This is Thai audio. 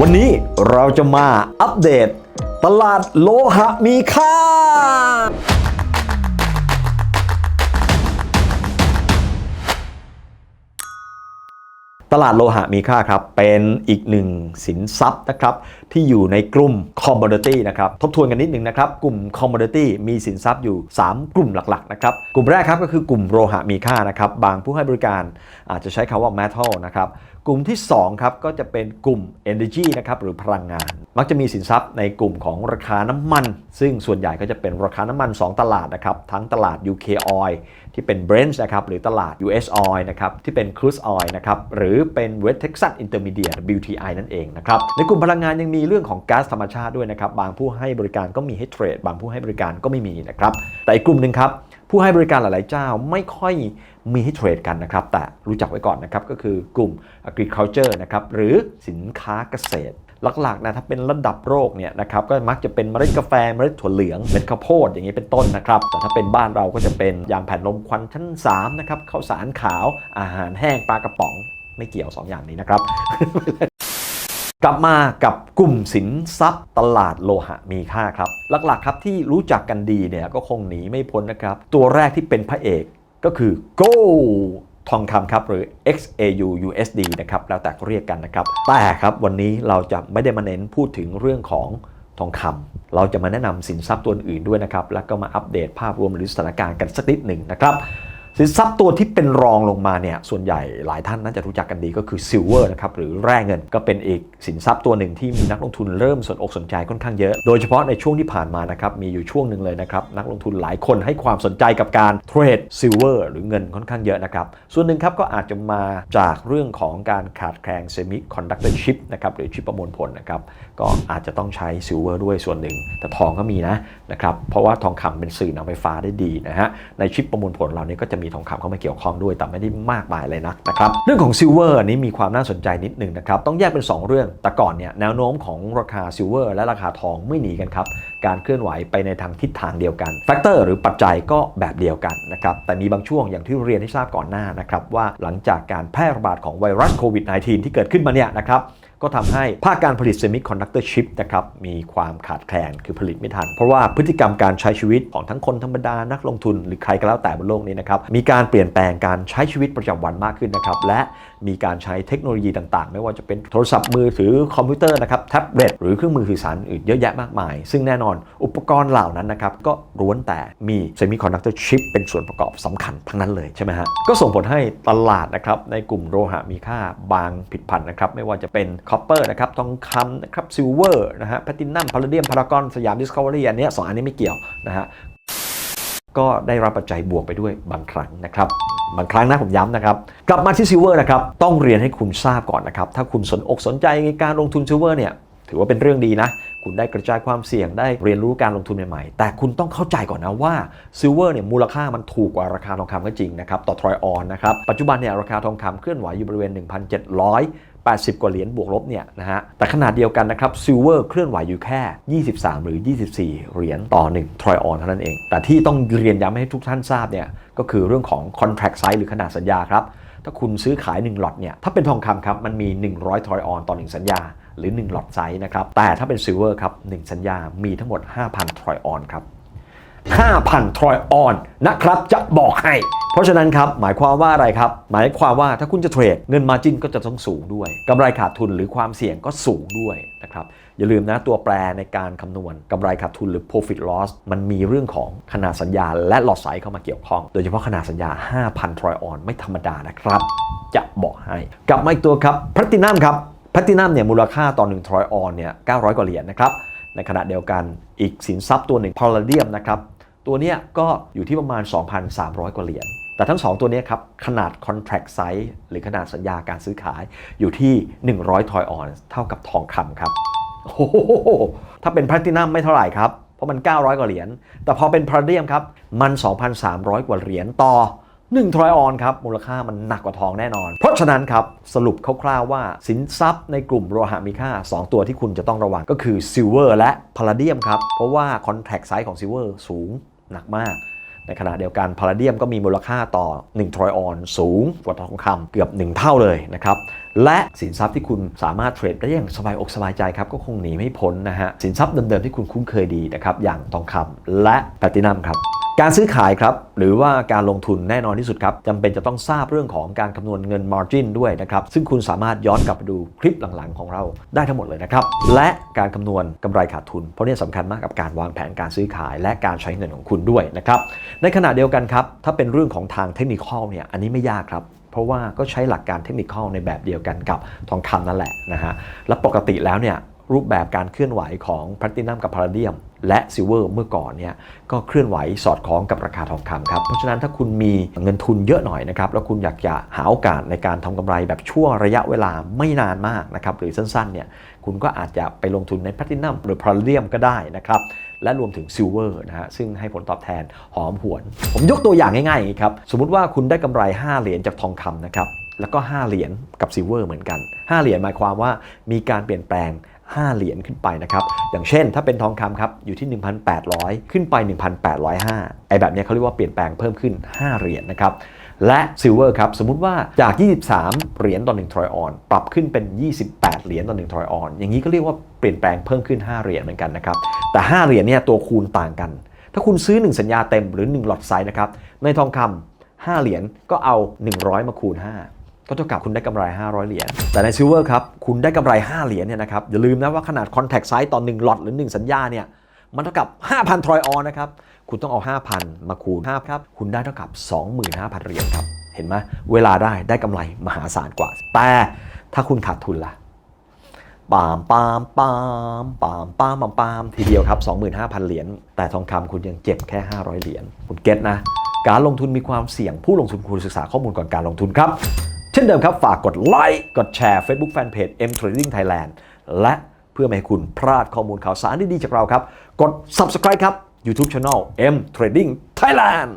วันนี้เราจะมาอัปเดต ตลาดโลหะมีค่า ตลาดโลหะมีค่าครับ เป็นอีกหนึ่งสินทรัพย์นะครับ ที่อยู่ในกลุ่ม commodity นะครับ ทบทวนกันนิดหนึ่งนะครับ กลุ่ม commodity มีสินทรัพย์อยู่ 3 กลุ่มหลัก ๆ นะครับ กลุ่มแรกครับก็คือกลุ่มโลหะมีค่านะครับ บางผู้ให้บริการอาจจะใช้คำว่า metal นะครับ กลุ่มที่ 2 ครับ ก็จะเป็นกลุ่ม energy นะครับหรือพลังงาน มักจะมีสินทรัพย์ในกลุ่มของราคาน้ำมัน ซึ่งส่วนใหญ่ก็จะเป็นราคาน้ำมัน 2 ตลาดนะครับ ทั้งตลาด UK oil ที่เป็น Brent นะครับหรือตลาด US oil นะครับที่เป็น crude oil นะครับหรือเป็น West Texas Intermediate WTI นั่นเองนะครับในกลุ่มพลังงานยังมีเรื่องของก๊าซธรรมชาติด้วยนะครับบางผู้ให้บริการก็มีให้เทรดบางผู้ให้บริการก็ไม่มีนะครับแต่อีกกลุ่มหนึ่งครับ ผู้ให้บริการหลาย ๆ เจ้าไม่ค่อยมีให้เทรดกันนะครับ แต่รู้จักไว้ก่อนนะครับ ก็คือกลุ่ม agriculture นะครับ หรือสินค้าเกษตร หลัก ๆ นะ ถ้าเป็นระดับโรคเนี่ยนะครับ ก็มักจะเป็นเมล็ดกาแฟ เมล็ดถั่วเหลือง เม็ดข้าวโพดอย่างนี้เป็นต้นนะครับ แต่ถ้าเป็นบ้านเราก็จะเป็นยางแผ่นลมควันชั้น 3 นะครับ ข้าวสารขาว อาหารแห้ง ปลากระป๋อง ไม่เกี่ยว 2 อย่างนี้นะครับ กลับมากับกลุ่มสินทรัพย์ตลาดโลหะมีค่าครับ หลักๆครับที่รู้จักกันดีเนี่ยก็คงหนีไม่พ้นนะครับ ตัวแรกที่เป็นพระเอกก็คือ Gold ทองคำครับหรือ XAU USD นะครับแล้วแต่เรียกกันนะครับ แต่ครับวันนี้เราจะไม่ได้มาเน้นพูดถึงเรื่องของทองคำเราจะมาแนะนำสินทรัพย์ตัวอื่นด้วยนะครับ แล้วก็มาอัปเดตภาพรวมหรือสถานการณ์กันสักนิดหนึ่งนะครับ สินทรัพย์ตัวที่เป็นรองลงมาเนี่ยส่วนใหญ่หลายท่านน่าจะรู้จักกันดีก็คือซิลเวอร์นะครับหรือแร่เงินก็เป็นอีกสินทรัพย์ตัวหนึ่งที่มีนักลงทุนเริ่มสนอกสนใจค่อนข้างเยอะ โดยเฉพาะในช่วงที่ผ่านมานะครับมีอยู่ช่วงหนึ่งเลยนะครับนักลงทุนหลายคนให้ความสนใจกับการเทรดซิลเวอร์หรือเงินค่อนข้างเยอะนะครับส่วนหนึ่งครับก็อาจจะมาจากเรื่องของการขาดแคลนเซมิคอนดักเตอร์ชิปนะครับหรือชิปประมวลผลนะครับก็อาจจะต้องใช้ซิลเวอร์ด้วยส่วนหนึ่ง แต่ทองก็มีนะนะครับเพราะว่าทองคำเป็นสื่อนำไฟฟ้าได้ดีนะฮะในชิปประมวลผลเรานี้ก็จะมีทองคำเข้ามาเกี่ยวข้องด้วย แต่ไม่ได้มากมายเลยนักนะครับ เรื่องของซิลเวอร์นี้มีความน่าสนใจนิดหนึ่งนะครับ ต้องแยกเป็น 2 เรื่อง แต่ก่อนเนี่ยแนวโน้มของราคาซิลเวอร์และราคาทองไม่หนีกันครับ การเคลื่อนไหวไปในทางทิศทางเดียวกัน แฟกเตอร์หรือปัจจัยก็แบบเดียวกันนะครับ แต่มีบางช่วงอย่างที่เรียนให้ทราบก่อนหน้านะครับว่าหลังจากการแพร่ระบาดของไวรัสโควิด -19 ที่เกิดขึ้นมาเนี่ยนะครับ ก็ทำให้ภาคการผลิตเซมิคอนดักเตอร์ชิปนะครับมีความขาดแคลนคือผลิตไม่ทัน เพราะว่าพฤติกรรมการใช้ชีวิตของทั้งคนธรรมดานักลงทุน หรือใครก็แล้วแต่บนโลกนี้นะครับมีการเปลี่ยนแปลงการใช้ชีวิตประจำวันมากขึ้นนะครับและมีการใช้เทคโนโลยีต่างๆ ไม่ว่าจะเป็นโทรศัพท์มือถือคอมพิวเตอร์นะครับแท็บเล็ตหรือเครื่องมือสื่อสารอื่นเยอะแยะมากมาย ซึ่งแน่นอนอุปกรณ์เหล่านั้นนะครับก็ล้วนแต่มีเซมิคอนดักเตอร์ชิปเป็นส่วนประกอบสำคัญทั้งนั้นเลยใช่ไหมฮะก็ส่งผลให้ตลาดนะครับในกลุ่มโลหะมีค่าบางผิดพันธุ์นะครับไม่ว่าจะเป็นคอปเปอร์นะครับทองคำนะครับซิลเวอร์นะฮะแพลตินัมพาราเดียมพารากอนสยามดิสคัฟเวอรี่อันนี้สองอันนี้ไม่เกี่ยวนะฮะก็ได้รับปัจจัยบวกไปด้วยบางครั้งนะครับ บางครั้งนะผมย้ำนะครับ กลับมาที่ซิลเวอร์นะครับ ต้องเรียนให้คุณทราบก่อนนะครับ ถ้าคุณสนอกสนใจในการลงทุนซิลเวอร์เนี่ยถือว่าเป็นเรื่องดีนะ คุณได้กระจายความเสี่ยงได้เรียนรู้การลงทุนใหม่ๆ แต่คุณต้องเข้าใจก่อนนะว่าซิลเวอร์เนี่ยมูลค่ามันถูกกว่าราคาทองคำก็จริงนะครับ ต่อทรอยออนนะครับ ปัจจุบันเนี่ยราคาทองคำเคลื่อนไหวอยู่บริเวณ 1,700 80 กว่าเหรียญบวกลบเนี่ยนะฮะแต่ขนาดเดียวกันนะครับซิลเวอร์เคลื่อนไหวอยู่แค่ 23 หรือ 24 เหรียญต่อ 1 ทรอยออนเท่านั้นเอง แต่ที่ต้องเรียนย้ำให้ทุกท่านทราบเนี่ยก็คือเรื่องของ contract size หรือขนาดสัญญาครับถ้าคุณซื้อขาย 1 หลอตเนี่ยถ้าเป็นทองคำครับมันมี 100 ทรอยออนต่อ 1 สัญญาหรือ 1 หลอตไซส์นะครับแต่ถ้าเป็นซิลเวอร์ครับ1สัญญามีทั้งหมด 5,000 ทรอยออนครับ 5,000 ทรอยออนนะครับจะบอกให้ เพราะฉะนั้นครับหมายความว่าอะไรครับ หมายความว่าถ้าคุณจะเทรดเงินมาจินก็จะต้องสูงด้วยกำไรขาดทุนหรือความเสี่ยงก็สูงด้วยนะครับอย่าลืมนะตัวแปรในการคำนวณกำไรขาดทุนหรือ profit loss มันมีเรื่องของขนาดสัญญา และหลอดไซส์เข้ามาเกี่ยวข้อง โดยเฉพาะขนาดสัญญา 5,000 ทรอยออนไม่ธรรมดานะครับ จะบอกให้กลับมาอีกตัวครับแพลตินัมครับแพลตินัมเนี่ยมูลค่าต่อ1ทรอยออนเนี่ย900 กว่าเหรียญนะครับในขณะเดียวกันอีกสินทรัพย์ตัวหนึ่งพาราเดียมนะครับ ตัวเนี้ยก็อยู่ที่ประมาณ 2,300 กว่าเหรียญ แต่ทั้ง 2 ตัวนี้ครับ ขนาด contract size หรือขนาดสัญญาการซื้อขายอยู่ที่ 100 ทอยออนเท่ากับทองคำครับ โอ้โห ถ้าเป็นแพลตินัมไม่เท่าไหร่ครับ เพราะมัน 900 กว่าเหรียญ แต่พอเป็นพาราเดียมครับ มัน 2,300 กว่าเหรียญต่อ1ทรอยออนครับ มูลค่ามันหนักกว่าทองแน่นอน เพราะฉะนั้นครับ สรุปคร่าวๆว่าสินทรัพย์ในกลุ่มโลหะมีค่า 2 ตัวที่คุณจะต้องระวังก็คือซิลเวอร์และพาราเดียมครับ เพราะว่า contract size ของซิลเวอร์สูง หนักมาก ในขณะเดียวกันพาราเดียมก็มีมูลค่าต่อ 1 ทรอยออนสูงกว่าทองคำเกือบ 1 เท่าเลยนะครับ และสินทรัพย์ที่คุณสามารถเทรดได้อย่างสบายอกสบายใจครับ ก็คงหนีไม่พ้นนะฮะสินทรัพย์เดิมๆที่คุณคุ้นเคยดีนะครับอย่างทองคำและแพลตินัมครับ การซื้อขายครับหรือว่าการลงทุนแน่นอนที่สุดครับจำเป็นจะต้องทราบเรื่องของการคำนวณเงิน Margin ด้วยนะครับ ซึ่งคุณสามารถย้อนกลับไปดูคลิปหลังๆ ของเราได้ทั้งหมดเลยนะครับ และการคำนวณกำไรขาดทุน เพราะนี่สำคัญมากกับการวางแผนการซื้อขาย และการใช้เงินของคุณด้วยนะครับในขณะเดียวกันครับถ้าเป็นเรื่องของทางเทคนิคอเนี่ยอันนี้ไม่ยากครับเพราะว่าก็ใช้หลักการเทคนิคอในแบบเดียวกันกับทองคำนั่นแหละนะฮะ และปกติแล้วเนี่ยรูปแบบการเคลื่อนไหวของแพลตินัมกับพาราเดียม และซิลเวอร์เมื่อก่อนเนี่ยก็เคลื่อนไหวสอดคล้องกับราคาทองคำครับ เพราะฉะนั้นถ้าคุณมีเงินทุนเยอะหน่อยนะครับ แล้วคุณอยากจะหาโอกาสในการทำกำไรแบบช่วงระยะเวลาไม่นานมากนะครับ หรือสั้นๆเนี่ยคุณก็อาจจะไปลงทุนในแพลตินัมหรือพาราเดียมก็ได้นะครับ และรวมถึงซิลเวอร์นะฮะซึ่งให้ผลตอบแทนหอมหวน ผมยกตัวอย่างง่ายๆอย่างนี้ครับสมมติว่าคุณได้กำไร 5 เหรียญจากทองคำนะครับแล้วก็ 5 เหรียญกับซิลเวอร์เหมือนกัน 5 เหรียญหมายความว่ามีการเปลี่ยนแปลง 5 เหรียญขึ้นไปนะครับ อย่างเช่น ถ้าเป็นทองคำครับ อยู่ที่ 1,800 ขึ้นไป 1,805 ไอ้แบบนี้เขาเรียกว่าเปลี่ยนแปลงเพิ่มขึ้น 5 เหรียญนะครับ และซิลเวอร์ครับ สมมุติว่าจาก 23 เหรียญต่อ1ทรอยออน ปรับขึ้นเป็น 28 เหรียญต่อ1ทรอยออน อย่างนี้ก็เรียกว่าเปลี่ยนแปลงเพิ่มขึ้น 5 เหรียญเหมือนกันนะครับ แต่ 5 เหรียญเนี่ยตัวคูณต่างกัน ถ้าคุณซื้อ 1 สัญญาเต็มหรือ 1 หลอดไซส์นะครับ ในทองคำ5เหรียญก็เอา 100 มาคูณ 5 ก็เท่ากับคุณได้กำไร 500 เหรียญ แต่ในซิลเวอร์ครับ คุณได้กำไร 5 เหรียญเนี่ยนะครับ อย่าลืมนะว่าขนาดคอนแทคไซส์ต่อ1หลอดหรือ 1 สัญญาเนี่ย มันเท่ากับ 5,000 ทรอยออนนะครับ คุณต้องเอา 5,000 มาคูณ5ครับ คุณได้เท่ากับ 25,000 เหรียญครับ เห็นไหมเวลาได้ได้กำไรมหาศาลกว่า แต่ถ้าคุณขาดทุนล่ะปามปามปามปามปามปามปามทีเดียวครับ 25,000 เหรียญ แต่ทองคำคุณยังเจ็บแค่ 500 เหรียญ คุณเก็ตนะ การลงทุนมีความเสี่ยง ผู้ลงทุนควรศึกษาข้อมูลก่อนการลงทุนครับ ช่นเดิมครับ ฝากกดไลค์กดแชร์ Facebook Fanpage M Trading Thailand และเพื่อไม่ให้คุณพลาดข้อมูลข่าวสารดีๆจากเราครับ กด Subscribe ครับ YouTube Channel M Trading Thailand